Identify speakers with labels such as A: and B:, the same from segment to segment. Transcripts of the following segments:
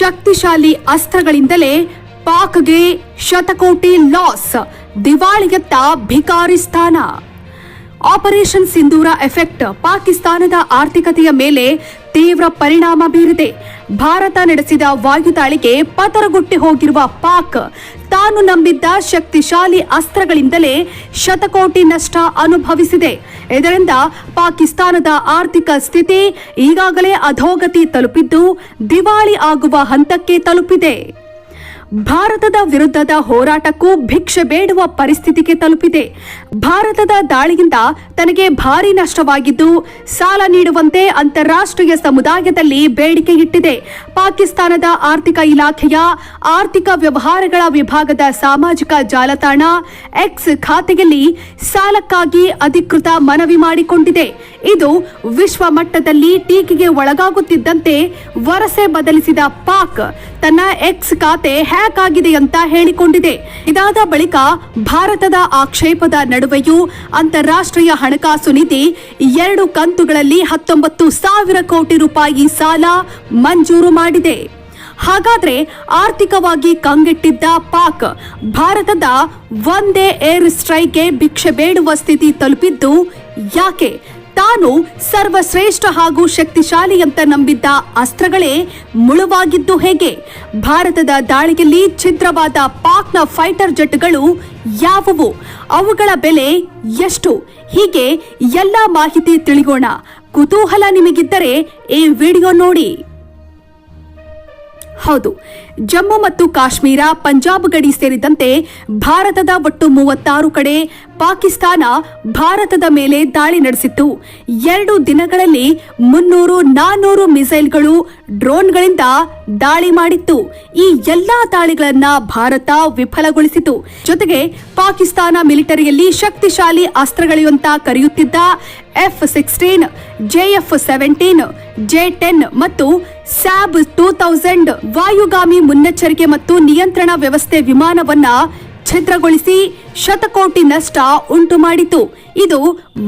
A: ಶಕ್ತಿಶಾಲಿ ಅಸ್ತ್ರಗಳಿಂದಲೇ ಪಾಕ್ಗೆ ಶತಕೋಟಿ ಲಾಸ್, ದಿವಾಳಿಯತ್ತ ಭಿಕಾರಿಸ್ತಾನ ಆಪರೇಷನ್ ಸಿಂಧೂರ ಎಫೆಕ್ಟ್, ಪಾಕಿಸ್ತಾನದ ಆರ್ಥಿಕತೆಯ ಮೇಲೆ ತೀವ್ರ ಪರಿಣಾಮ ಬೀರಿದೆ. ಭಾರತ ನಡೆಸಿದ ವಾಯುದಾಳಿಗೆ ಪತರಗುಟ್ಟಿ ಹೋಗಿರುವ ಪಾಕ್ ತಾನು ನಂಬಿದ್ದ ಶಕ್ತಿಶಾಲಿ ಅಸ್ತ್ರಗಳಿಂದಲೇ ಶತಕೋಟಿ ನಷ್ಟ ಅನುಭವಿಸಿದೆ. ಇದರಿಂದ ಪಾಕಿಸ್ತಾನದ ಆರ್ಥಿಕ ಸ್ಥಿತಿ ಈಗಾಗಲೇ ಅಧೋಗತಿ ತಲುಪಿದ್ದು, ದಿವಾಳಿ ಆಗುವ ಹಂತಕ್ಕೆ ತಲುಪಿದೆ. ಭಾರತದ ವಿರುದ್ಧದ ಹೋರಾಟಕ್ಕೂ ಭಿಕ್ಷೆ ಬೇಡುವ ಪರಿಸ್ಥಿತಿಗೆ ತಲುಪಿದೆ. ಭಾರತದ ದಾಳಿಯಿಂದ ತನಗೆ ಭಾರಿ ನಷ್ಟವಾಗಿದ್ದು, ಸಾಲ ನೀಡುವಂತೆ ಅಂತಾರಾಷ್ಟ್ರೀಯ ಸಮುದಾಯದಲ್ಲಿ ಬೇಡಿಕೆ ಇಟ್ಟಿದೆ ಪಾಕಿಸ್ತಾನದ ಆರ್ಥಿಕ ಇಲಾಖೆಯ ಆರ್ಥಿಕ ವ್ಯವಹಾರಗಳ ವಿಭಾಗದ ಸಾಮಾಜಿಕ ಜಾಲತಾಣ ಎಕ್ಸ್ ಖಾತೆಯಲ್ಲಿ ಸಾಲಕ್ಕಾಗಿ ಅಧಿಕೃತ ಮನವಿ ಮಾಡಿಕೊಂಡಿದೆ. ಇದು ವಿಶ್ವ ಮಟ್ಟದಲ್ಲಿ ಟೀಕೆಗೆ ಒಳಗಾಗುತ್ತಿದ್ದಂತೆ ವರಸೆ ಬದಲಿಸಿದ ಪಾಕ್. ತನ್ನ ಎಕ್ಸ್ ಖಾತೆ ಹ್ಯಾಕ್ ಆಗಿದೆ ಅಂತ ಹೇಳಿಕೊಂಡಿದೆ. ಇದಾದ ಬಳಿಕ ಭಾರತದ ಆಕ್ಷೇಪದ ನಡುವೆಯೂ ಅಂತಾರಾಷ್ಟ್ರೀಯ ಹಣಕಾಸು ನಿಧಿ ಎರಡು ಕಂತುಗಳಲ್ಲಿ ಹತ್ತೊಂಬತ್ತು ಸಾವಿರ ಕೋಟಿ ರೂಪಾಯಿ ಸಾಲ ಮಂಜೂರು ಮಾಡಿದೆ. ಹಾಗಾದ್ರೆ ಆರ್ಥಿಕವಾಗಿ ಕಂಗೆಟ್ಟಿದ್ದ ಪಾಕ್ ಭಾರತದ ಒಂದೇ ಏರ್ ಸ್ಟ್ರೈಕ್ಗೆ ಭಿಕ್ಷೆ ಬೇಡುವ ಸ್ಥಿತಿ ತಲುಪಿದ್ದು ಯಾಕೆ? ತಾನು ಸರ್ವಶ್ರೇಷ್ಠ ಹಾಗೂ ಶಕ್ತಿಶಾಲಿ ಅಂತ ನಂಬಿದ್ದ ಅಸ್ತ್ರಗಳೇ ಮುಳುವಾಗಿದ್ದು ಹೇಗೆ? ಭಾರತದ ದಾಳಿಯಲ್ಲಿ ಛಿದ್ರವಾದ ಪಾಕ್ನ ಫೈಟರ್ ಜೆಟ್ಗಳು ಯಾವುವು? ಅವುಗಳ ಬೆಲೆ ಎಷ್ಟು? ಹೀಗೆ ಎಲ್ಲ ಮಾಹಿತಿ ತಿಳಿಯೋಣ ಕುತೂಹಲ ನಿಮಗಿದ್ದರೆ ಈ ವಿಡಿಯೋ ನೋಡಿ. ಹೌದು. ಜಮ್ಮು ಮತ್ತು ಕಾಶ್ಮೀರ ಪಂಜಾಬ್ ಗಡಿ ಸೇರಿದಂತೆ ಭಾರತದ ಒಟ್ಟು ಮೂವತ್ತಾರು ಕಡೆ ಪಾಕಿಸ್ತಾನ ಭಾರತದ ಮೇಲೆ ದಾಳಿ ನಡೆಸಿತ್ತು. ಎರಡು ದಿನಗಳಲ್ಲಿ ಮುನ್ನೂರು ನಾನ್ನೂರು ಮಿಸೈಲ್ಗಳು ಡ್ರೋನ್ಗಳಿಂದ ದಾಳಿ ಮಾಡಿತ್ತು. ಈ ಎಲ್ಲಾ ದಾಳಿಗಳನ್ನ ಭಾರತ ವಿಫಲಗೊಳಿಸಿತು. ಜೊತೆಗೆ ಪಾಕಿಸ್ತಾನ ಮಿಲಿಟರಿಯಲ್ಲಿ ಶಕ್ತಿಶಾಲಿ ಅಸ್ತ್ರಗಳಿವಂತ ಕರೆಯುತ್ತಿದ್ದ F sixteen JF seventeen J ten ಮತ್ತು ಸ್ಯಾಬ್ ಟೂ ತೌಸಂಡ್ ವಾಯುಗಾಮಿ ಮುನ್ನೆಚ್ಚರಿಕೆ ಮತ್ತು ನಿಯಂತ್ರಣ ವ್ಯವಸ್ಥೆ ವಿಮಾನವನ್ನ ಛಿದ್ರಗೊಳಿಸಿ ಶತಕೋಟಿ ನಷ್ಟ ಉಂಟು ಮಾಡಿತು. ಇದು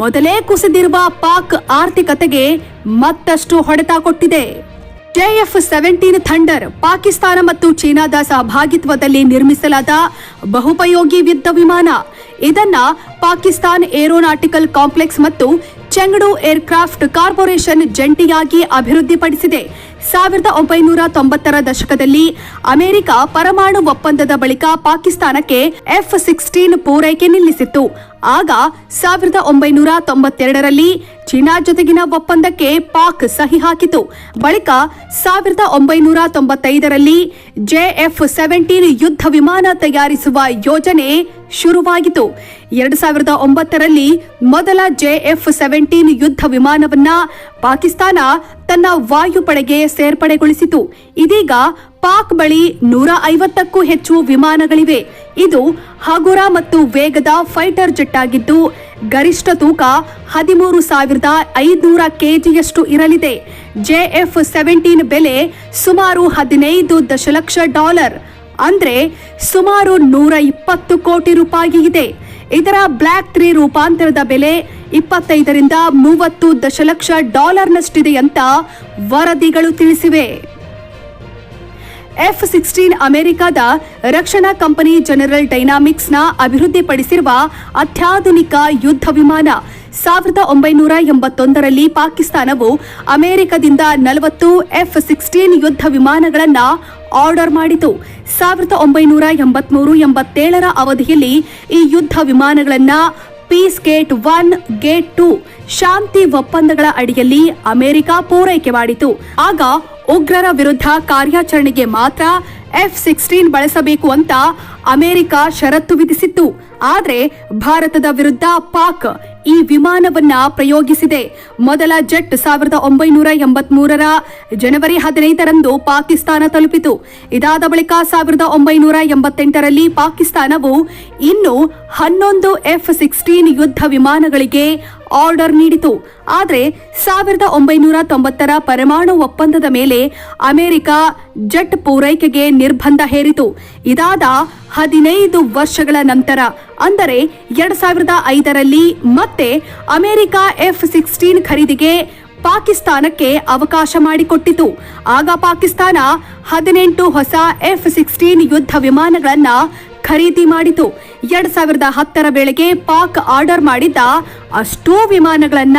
A: ಮೊದಲೇ ಕುಸಿದಿರುವ ಪಾಕ್ ಆರ್ಥಿಕತೆಗೆ ಮತ್ತಷ್ಟು ಹೊಡೆತ ಕೊಟ್ಟಿದೆ. ಜೆಎಫ್ ಸೆವೆಂಟೀನ್ ಥಂಡರ್ ಪಾಕಿಸ್ತಾನ ಮತ್ತು ಚೀನಾದ ಸಹಭಾಗಿತ್ವದಲ್ಲಿ ನಿರ್ಮಿಸಲಾದ ಬಹುಪಯೋಗಿ ಯುದ್ಧ ವಿಮಾನ. ಇದನ್ನ ಪಾಕಿಸ್ತಾನ್ ಏರೋನಾಟಿಕಲ್ ಕಾಂಪ್ಲೆಕ್ಸ್ ಮತ್ತು ಚೆಂಗಡು ಏರ್ಕ್ರಾಫ್ಟ್ ಕಾರ್ಪೊರೇಷನ್ ಜಂಟಿಯಾಗಿ ಅಭಿವೃದ್ಧಿಪಡಿಸಿದೆ. ಸಾವಿರದ ಒಂಬೈನೂರ ತೊಂಬತ್ತರ ದಶಕದಲ್ಲಿ ಅಮೆರಿಕ ಪರಮಾಣು ಒಪ್ಪಂದದ ಬಳಿಕ ಪಾಕಿಸ್ತಾನಕ್ಕೆ ಎಫ್ ಸಿಕ್ಸ್ಟೀನ್ ಪೂರೈಕೆ ನಿಲ್ಲಿಸಿತ್ತು. ಆಗ ಸಾವಿರದ ಒಂಬೈನೂರ ತೊಂಬತ್ತೆರಡರಲ್ಲಿ ಚೀನಾ ಜೊತೆಗಿನ ಒಪ್ಪಂದಕ್ಕೆ ಪಾಕ್ ಸಹಿ ಹಾಕಿತು. ಬಳಿಕ ಸಾವಿರದ ಒಂಬೈನೂರ ತೊಂಬತ್ತೈದರಲ್ಲಿ ಜೆಎಫ್ ಸೆವೆಂಟೀನ್ ಯುದ್ಧ ವಿಮಾನ ತಯಾರಿಸುವ ಯೋಜನೆ ಶುರುವಾಗಿತು ಎರಡು ಸಾವಿರದ ಒಂಬತ್ತರಲ್ಲಿ ಮೊದಲ ಜೆಎಫ್ ಸೆವೆಂಟೀನ್ ಯುದ್ಧ ವಿಮಾನವನ್ನ ಪಾಕಿಸ್ತಾನ ತನ್ನ ವಾಯುಪಡೆಗೆ ಸೇರ್ಪಡೆಗೊಳಿಸಿತು. ಇದೀಗ ಪಾಕ್ ಬಳಿ ನೂರ ಐವತ್ತಕ್ಕೂ ಹೆಚ್ಚು ವಿಮಾನಗಳಿವೆ. ಇದು ಹಗುರ ಮತ್ತು ವೇಗದ ಫೈಟರ್ ಜೆಟ್ ಆಗಿದ್ದು ಗರಿಷ್ಠ ತೂಕ ಹದಿಮೂರು ಸಾವಿರದ ಐದುನೂರ ಕೆಜಿಯಷ್ಟು ಇರಲಿದೆ. ಜೆಎಫ್ ಸೆವೆಂಟೀನ್ ಬೆಲೆ ಸುಮಾರು ಹದಿನೈದು ದಶಲಕ್ಷ ಡಾಲರ್, ಅಂದ್ರೆ ಸುಮಾರು ನೂರ ಇಪ್ಪತ್ತು ಕೋಟಿ ರೂಪಾಯಿ ಇದೆ. ಇದರ ಬ್ಲ್ಯಾಕ್ ತ್ರೀ ರೂಪಾಂತರದ ಬೆಲೆ ಇಪ್ಪತ್ತೈದರಿಂದ ಮೂವತ್ತು ದಶಲಕ್ಷ ಡಾಲರ್ನಷ್ಟಿದೆ ಅಂತ ವರದಿಗಳು ತಿಳಿಸಿವೆ. ಎಫ್ ಸಿಕ್ಸ್ಟೀನ್ ಅಮೆರಿಕದ ರಕ್ಷಣಾ ಕಂಪನಿ ಜನರಲ್ ಡೈನಾಮಿಕ್ಸ್ನ ಅಭಿವೃದ್ಧಿಪಡಿಸಿರುವ ಅತ್ಯಾಧುನಿಕ ಯುದ್ಧ ವಿಮಾನ ಸಾವಿರದ ಒಂಬೈನೂರ ಎಂಬತ್ತೊಂದರಲ್ಲಿ ಪಾಕಿಸ್ತಾನವು ಅಮೆರಿಕದಿಂದ ನಲವತ್ತು ಎಫ್ ಸಿಕ್ಸ್ಟೀನ್ ಯುದ್ಧ ವಿಮಾನಗಳನ್ನು ಆರ್ಡರ್ ಮಾಡಿತು. ಸಾವಿರದ ಒಂಬೈನೂರ ಎಂಬತ್ಮೂರು ಎಂಬತ್ತೇಳರ ಅವಧಿಯಲ್ಲಿ ಈ ಯುದ್ಧ ವಿಮಾನಗಳನ್ನು peace gate one gate two ಶಾಂತಿ ಒಪ್ಪಂದಗಳ ಅಡಿಯಲ್ಲಿ ಅಮೆರಿಕ ಪೂರೈಕೆ ಮಾಡಿತು. ಆಗ ಉಗ್ರರ ವಿರುದ್ಧ ಕಾರ್ಯಾಚರಣೆಗೆ ಮಾತ್ರ ಎಫ್ ಸಿಕ್ಸ್ಟೀನ್ ಬಳಸಬೇಕು ಅಂತ ಅಮೆರಿಕ ಷರತ್ತು ವಿಧಿಸಿತ್ತು. ಆದರೆ ಭಾರತದ ವಿರುದ್ಧ ಪಾಕ್ ಈ ವಿಮಾನವನ್ನ ಪ್ರಯೋಗಿಸಿದೆ. ಮೊದಲ ಜೆಟ್ ಸಾವಿರದ ಒಂಬೈನೂರ ಎಂಬತ್ಮೂರರ ಜನವರಿ ಹದಿನೈದರಂದು ಪಾಕಿಸ್ತಾನ ತಲುಪಿತು. ಇದಾದ ಬಳಿಕ ಸಾವಿರದ ಒಂಬೈನೂರ ಎಂಬತ್ತೆಂಟರಲ್ಲಿ ಪಾಕಿಸ್ತಾನವು ಇನ್ನು ಹನ್ನೊಂದು ಎಫ್ ಸಿಕ್ಸ್ಟೀನ್ ಯುದ್ಧ ವಿಮಾನಗಳಿಗೆ ಆರ್ಡರ್ ನೀಡಿತು. ಆದರೆ ಸಾವಿರದ ಒಂಬೈನೂರ ತೊಂಬತ್ತರ ಪರಮಾಣು ಒಪ್ಪಂದದ ಮೇಲೆ ಅಮೆರಿಕ ಜೆಟ್ ಪೂರೈಕೆಗೆ ನಿರ್ಬಂಧ ಹೇರಿತು. ಇದಾದ ಹದಿನೈದು ವರ್ಷಗಳ ನಂತರ, ಅಂದರೆ ಎರಡ್ ಸಾವಿರದ ಐದರಲ್ಲಿ ಮತ್ತೆ ಅಮೆರಿಕ ಎಫ್ ಸಿಕ್ಸ್ಟೀನ್ ಖರೀದಿಗೆ ಪಾಕಿಸ್ತಾನಕ್ಕೆ ಅವಕಾಶ ಮಾಡಿಕೊಟ್ಟಿತು. ಆಗ ಪಾಕಿಸ್ತಾನ ಹದಿನೆಂಟು ಹೊಸ ಎಫ್ ಸಿಕ್ಸ್ಟೀನ್ ಯುದ್ಧ ವಿಮಾನಗಳನ್ನ ಖರೀದಿ ಮಾಡಿತು. ಎರಡ್ ಸಾವಿರದ ಹತ್ತರ ವೇಳೆಗೆ ಪಾಕ್ ಆರ್ಡರ್ ಮಾಡಿದ್ದ ಅಷ್ಟೂ ವಿಮಾನಗಳನ್ನ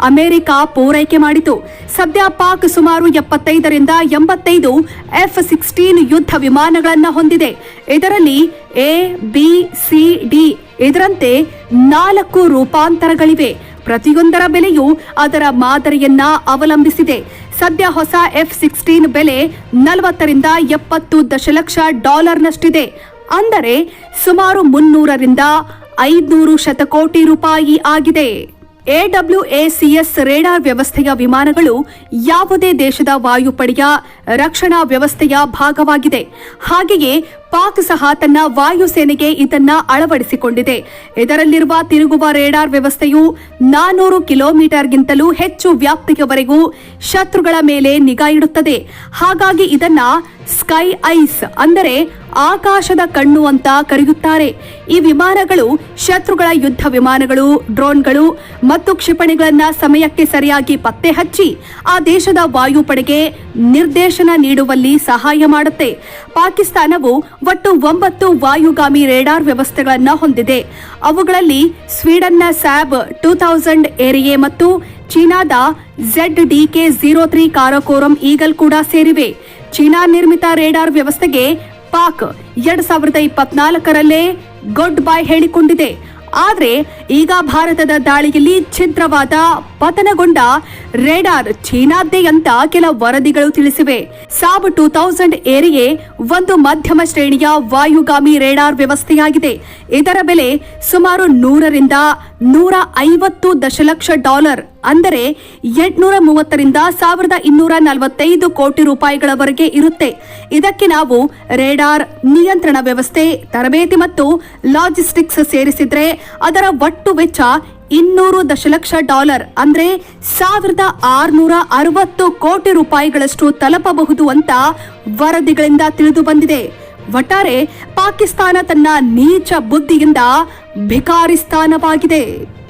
A: ಅಮೆರಿಕ ಪೂರೈಕೆ ಮಾಡಿತು. ಸದ್ಯ ಪಾಕ್ ಸುಮಾರು ಎಪ್ಪತ್ತೈದರಿಂದ ಎಂಬತ್ತೈದು ಎಫ್ ಸಿಕ್ಸ್ಟೀನ್ ಯುದ್ಧ ವಿಮಾನಗಳನ್ನು ಹೊಂದಿದೆ. ಇದರಲ್ಲಿ ಎ, ಬಿ, ಸಿ, ಡಿ ಇದರಂತೆ ನಾಲ್ಕು ರೂಪಾಂತರಗಳಿವೆ. ಪ್ರತಿಯೊಂದರ ಬೆಲೆಯು ಅದರ ಮಾದರಿಯನ್ನ ಅವಲಂಬಿಸಿದೆ. ಸದ್ಯ ಹೊಸ ಎಫ್ ಸಿಕ್ಸ್ಟೀನ್ ಬೆಲೆ ನಲವತ್ತರಿಂದ ಎಪ್ಪತ್ತು ದಶಲಕ್ಷ ಡಾಲರ್ನಷ್ಟಿದೆ. ಅಂದರೆ ಸುಮಾರು ಮುನ್ನೂರರಿಂದ ಐದುನೂರು ಶತಕೋಟಿ ರೂಪಾಯಿ ಆಗಿದೆ. ಎಡಬ್ಲ್ಯೂಎಸಿಎಸ್ ರೇಡಾರ್ ವ್ಯವಸ್ಥೆಯ ವಿಮಾನಗಳು ಯಾವುದೇ ದೇಶದ ವಾಯುಪಡೆಯ ರಕ್ಷಣಾ ವ್ಯವಸ್ಥೆಯ ಭಾಗವಾಗಿದೆ. ಹಾಗೆಯೇ ಪಾಕ್ ಸಹ ತನ್ನ ವಾಯುಸೇನೆಗೆ ಇದನ್ನ ಅಳವಡಿಸಿಕೊಂಡಿದೆ. ಇದರಲ್ಲಿರುವ ತಿರುಗುವ ರೇಡಾರ್ ವ್ಯವಸ್ಥೆಯು ನಾನೂರು ಕಿಲೋಮೀಟರ್ಗಿಂತಲೂ ಹೆಚ್ಚು ವ್ಯಾಪ್ತಿಯವರೆಗೂ ಶತ್ರುಗಳ ಮೇಲೆ ನಿಗಾ ಇಡುತ್ತದೆ. ಹಾಗಾಗಿ ಇದನ್ನ ಸ್ಕೈ ಐಸ್ ಅಂದರೆ ಆಕಾಶದ ಕಣ್ಣು ಅಂತ ಕರೆಯುತ್ತಾರೆ. ಈ ವಿಮಾನಗಳು ಶತ್ರುಗಳ ಯುದ್ಧ ವಿಮಾನಗಳು, ಡ್ರೋನ್ಗಳು ಮತ್ತು ಕ್ಷಿಪಣಿಗಳನ್ನ ಸಮಯಕ್ಕೆ ಸರಿಯಾಗಿ ಪತ್ತೆ ಹಚ್ಚಿ ಆ ದೇಶದ ವಾಯುಪಡೆಗೆ ನಿರ್ದೇಶನ ನೀಡುವಲ್ಲಿ ಸಹಾಯ ಮಾಡುತ್ತೆ. ಪಾಕಿಸ್ತಾನವು ಒಟ್ಟು ಒಂಬತ್ತು ವಾಯುಗಾಮಿ ರೇಡಾರ್ ವ್ಯವಸ್ಥೆಗಳನ್ನು ಹೊಂದಿದೆ. ಅವುಗಳಲ್ಲಿ ಸ್ವೀಡನ್ನ ಸ್ಯಾಬ್ ಟೂ ಥೌಸಂಡ್ ಏರಿಯೆ ಮತ್ತು ಚೀನಾದ Z DK zero three Karakoram eagle ಕೂಡ ಸೇರಿವೆ. ಚೀನಾ ನಿರ್ಮಿತ ರೇಡಾರ್ ವ್ಯವಸ್ಥೆಗೆ ಪಾಕ್ ಎರಡ್ ಸಾವಿರದ ಇಪ್ಪತ್ನಾಲ್ಕರಲ್ಲೇ ಗುಡ್ ಬೈ ಹೇಳಿಕೊಂಡಿದೆ. ಆದ್ರೆ ಈಗ ಭಾರತದ ದಾಳಿಯಲ್ಲಿ ಛಿದ್ರವಾದ ಪತನಗೊಂಡ ರೇಡಾರ್ ಚೀನಾದ್ದೇ ಅಂತ ಕೆಲ ವರದಿಗಳು ತಿಳಿಸಿವೆ. ಸಾಬ್ ಟೂ ತೌಸಂಡ್ ಏರಿಯೆ ಒಂದು ಮಧ್ಯಮ ಶ್ರೇಣಿಯ ವಾಯುಗಾಮಿ ರೇಡಾರ್ ವ್ಯವಸ್ಥೆಯಾಗಿದೆ. ಇದರ ಬೆಲೆ ಸುಮಾರು ನೂರರಿಂದ ನೂರ ಐವತ್ತು ದಶಲಕ್ಷ ಡಾಲರ್. ಅಂದರೆ ಎಂಟುನೂರ ಮೂವತ್ತರಿಂದ ಸಾವಿರದ ಇನ್ನೂರ ನಲವತ್ತೈದು ಕೋಟಿ ರೂಪಾಯಿಗಳವರೆಗೆ ಇರುತ್ತೆ. ಇದಕ್ಕೆ ನಾವು ರೇಡಾರ್ ನಿಯಂತ್ರಣ ವ್ಯವಸ್ಥೆ, ತರಬೇತಿ ಮತ್ತು ಲಾಜಿಸ್ಟಿಕ್ಸ್ ಸೇರಿಸಿದ್ರೆ ಅದರ ಒಟ್ಟು ವೆಚ್ಚ ಇನ್ನೂರು ದಶಲಕ್ಷ ಡಾಲರ್ ಅಂದ್ರೆ ಸಾವಿರದ ಆರುನೂರ ಅರವತ್ತು ಕೋಟಿ ರೂಪಾಯಿಗಳಷ್ಟು ತಲುಪಬಹುದು ಅಂತ ವರದಿಗಳಿಂದ ತಿಳಿದು ಬಂದಿದೆ. ಒಟ್ಟಾರೆ ಪಾಕಿಸ್ತಾನ ತನ್ನ ನೀಚ ಬುದ್ಧಿಯಿಂದ ಭಿಕಾರಿಸ್ತಾನವಾಗಿದೆ